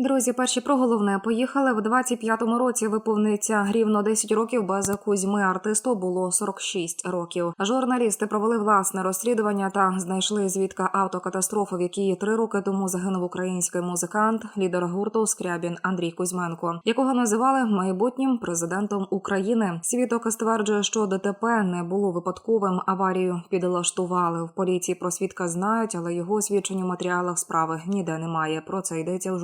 Друзі, перші про головне поїхали в 25-му році. Виповниться рівно 10 років. Без Кузьми артисту було 46 років. Журналісти провели власне розслідування та знайшли звідка автокатастрофи, в якій три роки тому загинув український музикант, лідер гурту Скрябін Андрій Кузьменко, якого називали майбутнім президентом України. Свідок стверджує, що ДТП не було випадковим. Аварію підлаштували в поліції. Про свідка знають, але його свідчень у матеріалах справи ніде немає. Про це йдеться в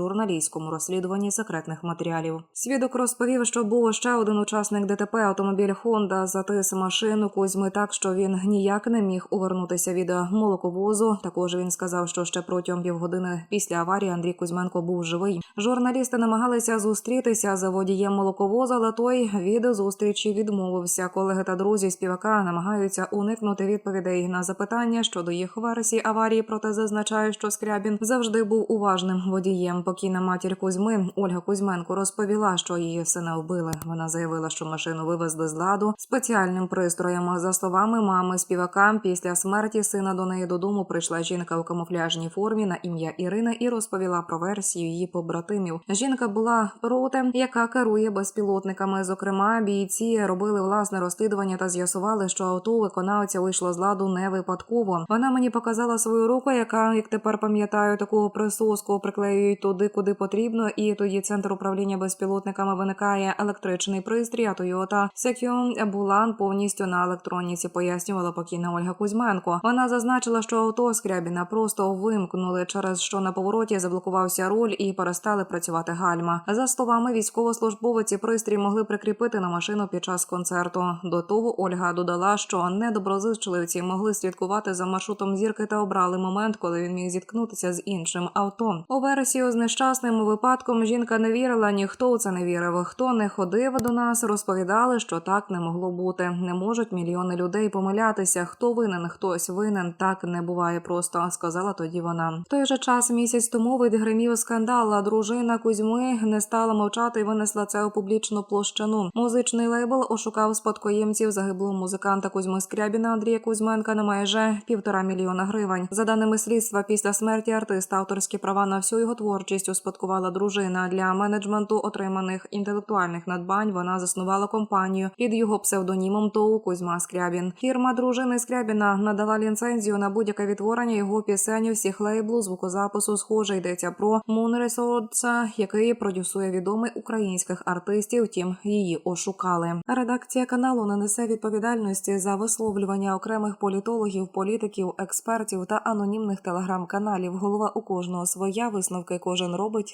журналістському розслідуванні секретних матеріалів. Свідок розповів, що був ще один учасник ДТП. Автомобіль Хонда затис машину Кузьми так, що він ніяк не міг увернутися від молоковозу. Також він сказав, що ще протягом півгодини після аварії Андрій Кузьменко був живий. Журналісти намагалися зустрітися за водієм молоковоза, але той від зустрічі відмовився. Колеги та друзі співака намагаються уникнути відповідей на запитання щодо їх версії аварії. Проте зазначає, що Скрябін завжди був уважним водієм. Покійна матір Кузьми Ольга Кузьменко розповіла, що її сина вбили. Вона заявила, що машину вивезли з ладу спеціальним пристроєм. За словами мами співака, після смерті сина до неї додому прийшла жінка у камуфляжній формі на ім'я Ірина і розповіла про версію її побратимів. Жінка була проти, яка керує безпілотниками. Зокрема, бійці робили власне розслідування та з'ясували, що авто виконавця вийшло з ладу не випадково. Вона мені показала свою руку, яка, як тепер пам'ятаю, таку присоску приклеюють туди, куди потрібно, і тоді центр управління безпілотниками виникає електричний пристрій. А Toyota Secure Bulan повністю на електроніці пояснювала покійна Ольга Кузьменко. Вона зазначила, що авто Скрябіна просто вимкнули, через що на повороті заблокувався руль і перестали працювати гальма. За словами військовослужбовиці, пристрій могли прикріпити на машину під час концерту. До того Ольга додала, що недоброзичливці могли слідкувати за маршрутом зірки та обрали момент, коли він міг зіткнутися з іншим авто. У версію з нещасним випадком жінка не вірила, ніхто у це не вірив. Хто не ходив до нас, розповідали, що так не могло бути. Не можуть мільйони людей помилятися. Хто винен, хтось винен. Так не буває просто, сказала тоді вона. В той же час місяць тому відгримів скандал. а Дружина Кузьми не стала мовчати і винесла це у публічну площину. Музичний лейбл ошукав спадкоємців загиблого музиканта Кузьми Скрябіна Андрія Кузьменка на майже півтора мільйона гривень. За даними слідства, після смерті артиста авторські права на всю його творчість успадкувала дружина для менеджменту отриманих інтелектуальних надбань. Вона заснувала компанію під його псевдонімом ТОУ Кузьма Скрябін. Фірма дружини Скрябіна надала ліцензію на будь-яке відтворення його пісень у всіх лейблу звукозапису. Схоже йдеться про Moon Resorts, який продюсує відомий українських артистів. Втім, її ошукали. Редакція каналу не несе відповідальності за висловлювання окремих політологів, політиків, експертів та анонімних телеграм-каналів. Голова у кожного своя висновки кожен робить